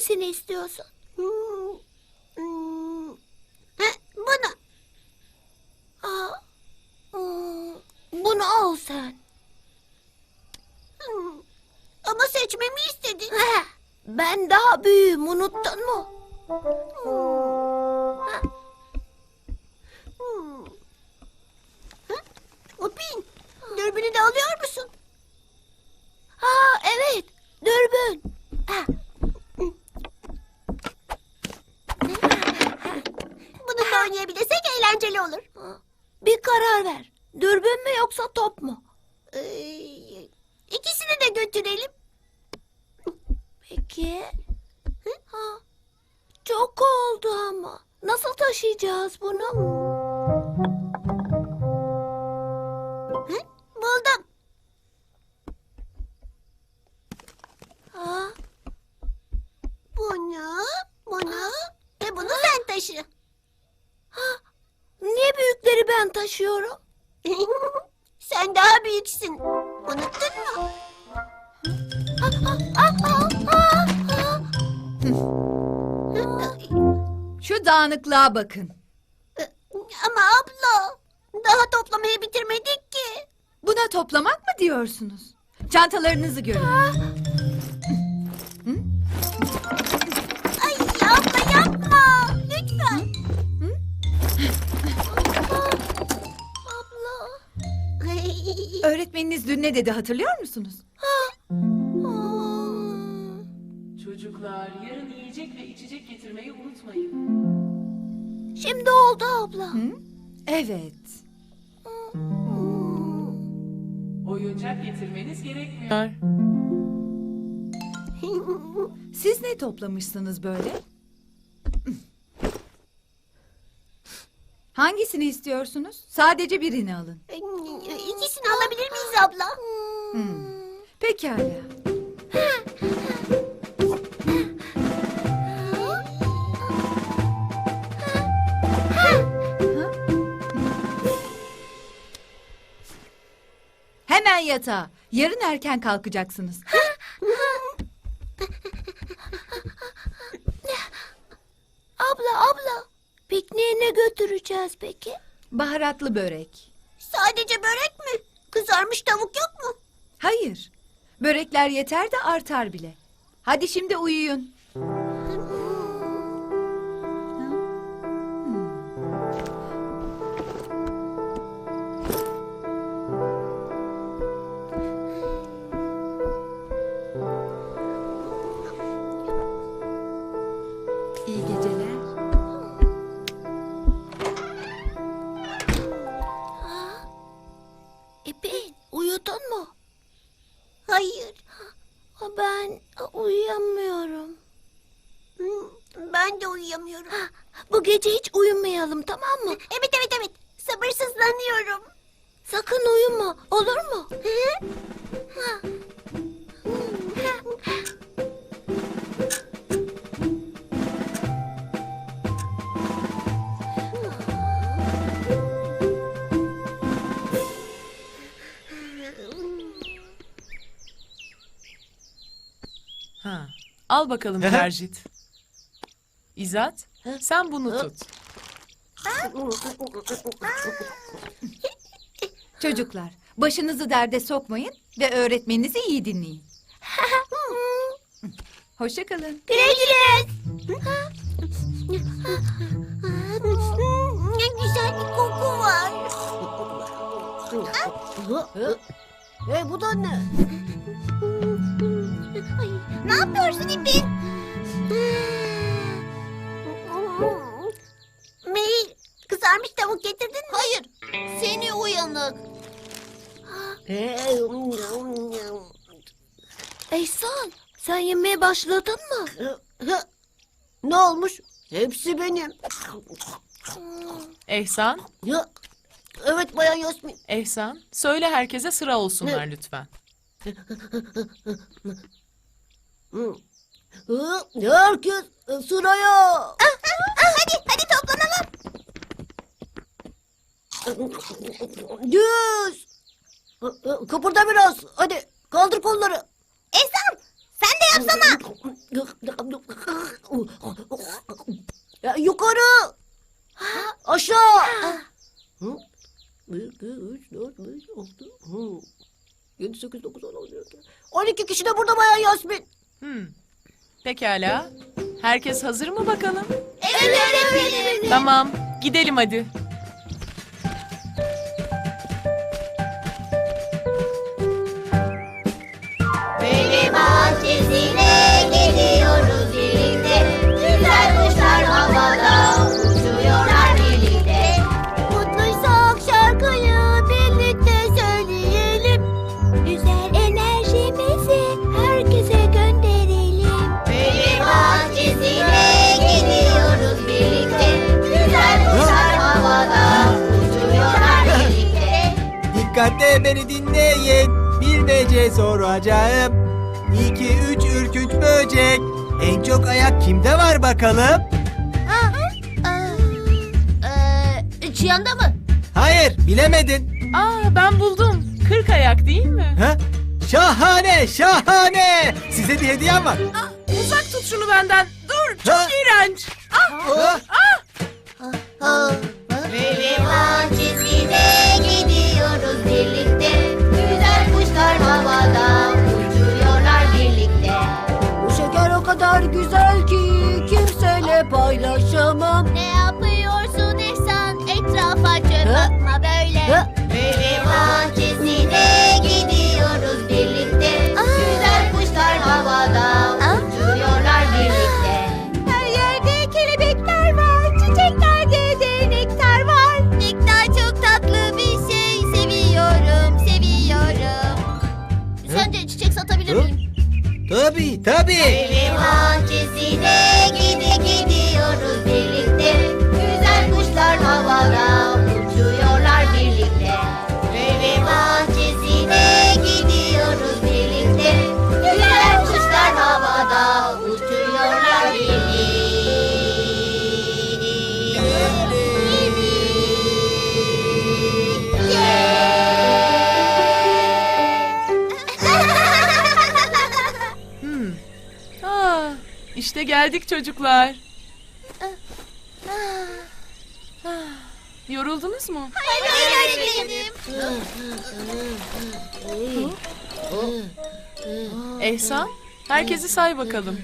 Hangisini istiyorsun? Hmm, hmm. Heh, Bunu. Aa, hmm, bunu al sen. Hmm. Ama seçmemi istedin. Heh, Ben daha büyüğüm unuttun mu? Hmm. Hı? Upin, dürbünü de alıyor musun? Ha evet dürbün. Ha, Bununla oynayabilirsek eğlenceli olur. bir karar ver. Dürbün mü yoksa top mu? Ee, ikisini de götürelim. Peki. Ha, çok oldu ama. Nasıl taşıyacağız bunu? Büyüksün. Unuttun mu? Şu dağınıklığa bakın. Ama abla, daha toplamayı bitirmedik ki. Buna toplamak mı diyorsunuz? Çantalarınızı görün. Ne dedi hatırlıyor musunuz? Çocuklar yarın yiyecek ve içecek getirmeyi unutmayın. Şimdi oldu abla. Hı? Evet. Oyuncak getirmeniz gerekmiyor. Siz ne toplamışsınız böyle? Hangisini istiyorsunuz? Sadece birini alın. Abla? Pekala. Hemen yatağa. Yarın erken kalkacaksınız. Abla abla. Pikniğe ne götüreceğiz peki? Baharatlı börek. Sadece börek mi? Kızarmış tavuk yok mu? Hayır. Börekler yeter de artar bile. Hadi şimdi uyuyun. Uyudun mu? Hayır. Ha, Ben uyuyamıyorum. Ben de uyuyamıyorum. Bu gece hiç uyumayalım tamam mı? Evet evet evet. Sabırsızlanıyorum. Sakın uyuma olur mu? Hı? Ha. Al bakalım Tercit. İzat, sen bunu tut. Çocuklar, başınızı derde sokmayın ve öğretmeninizi iyi dinleyin. Hoşça kalın. Güle güle. Ne güzel bir koku var. E bu da ne? Ay, ne yapıyorsun İpin? Mail, kızarmış tavuk getirdin mi? Hayır, seni uyanık. Ehsan sen yemeye başladın mı? ne olmuş? Hepsi benim. Ehsan, Ya, evet Bayan Yasmin. Ehsan, söyle herkese sıra olsunlar lütfen. Herkes e, sıraya. hadi, hadi toplanalım. Düz. Kıpırda biraz. Hadi kaldır kolları. Esam, sen de yapsana. Ya, yukarı. Aşağı. Hı? Bir, iki, üç, dört, beş, altı. Hı. Yedi, sekiz, dokuz, on, on bir, on iki. On iki kişi de burada Bayan Yasmin. Hmm. Pekala. Herkes hazır mı bakalım? Evet öğretmenim. Tamam. Gidelim hadi. Dikkatle beni dinleyin. Bilmece soracağım. İki üç ürkünç böcek. En çok ayak kimde var bakalım? Ee, Çiyan'da mı? Hayır bilemedin. Aa ben buldum. Kırk ayak değil mi? Ha? Şahane şahane. Size bir hediyem var. Uzak tut şunu benden. Dur çok Ha? iğrenç. Ha? Veli paylaşamam. Ne yapıyorsun İhsan? Etrafa çöp Ha? atma böyle. Ha? Veli bahçesine gidiyoruz birlikte. Güzel kuşlar havada uçuyorlar birlikte. Her yerde kelebekler var, çiçeklerde de nektar var. Nektar çok tatlı bir şey, seviyorum, seviyorum. Sence çiçek satabilir miyim? Tabii tabii. Veli bahçesine havada uçuyorlar birlikte. Veli bahçesine gidiyoruz birlikte. Güzel kuşlar havada uçuyorlar birlikte. Hmm. Aa, işte geldik çocuklar. Yoruldunuz mu? Hayır öğretmenim. Ehsan, herkesi say bakalım.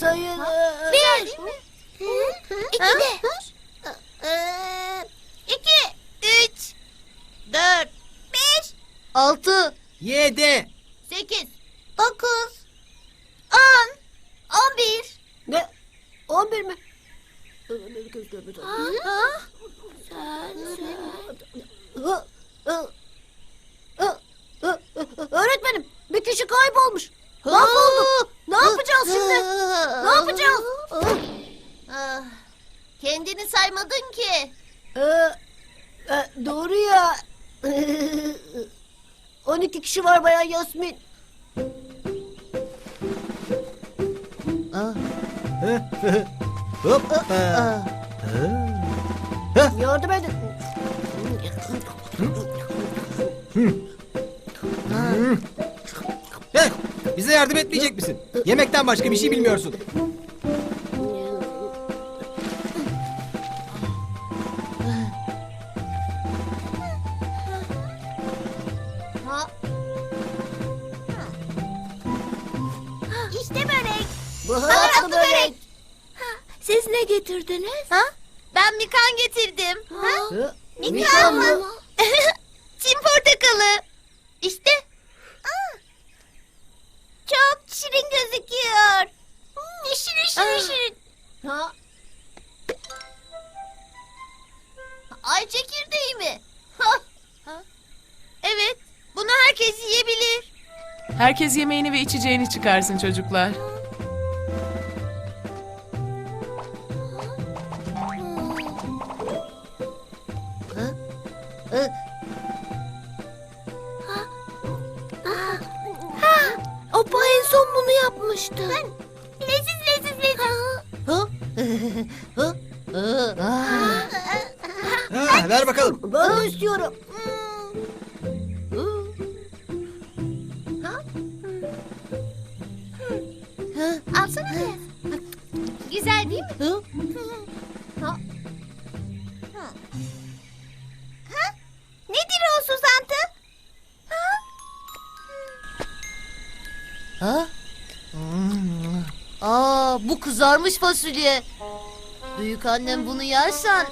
Sayın... e, Bir. İki de. İki. Üç. Dört. Beş. Altı. Yedi. Sekiz. Dokuz. On. On bir. Ne? On bir mi? Ha? Öğretmenim bir kişi kaybolmuş. Mahvoldu. Ne yapacağız şimdi? Ne yapacağız? Ah, Kendini saymadın ki. Ee, e, doğru ya. 12 kişi var bayan Yasmin. Hop. Yardım edin. Heh, bize yardım etmeyecek misin? Yemekten başka bir şey bilmiyorsun. Ha? İşte börek. Baharatlı börek. Siz ne getirdiniz? Ha? Ben mikan getirdim. Ha? Mikan mı? Çin portakalı. İşte. Aa. Çok şirin gözüküyor. Hmm, şirin şirin şirin. Ha? Ay çekirdeği mi? Ha? Ha? Evet. Bunu herkes yiyebilir. Herkes yemeğini ve içeceğini çıkarsın çocuklar. Alsana biraz. Güzel değil mi? Hı? Ha? Nedir o suzantı? Ha? Aa, bu kızarmış fasulye. Büyük annem bunu yersen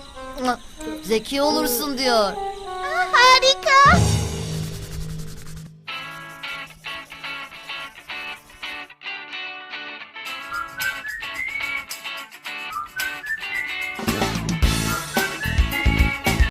zeki olursun diyor. Harika.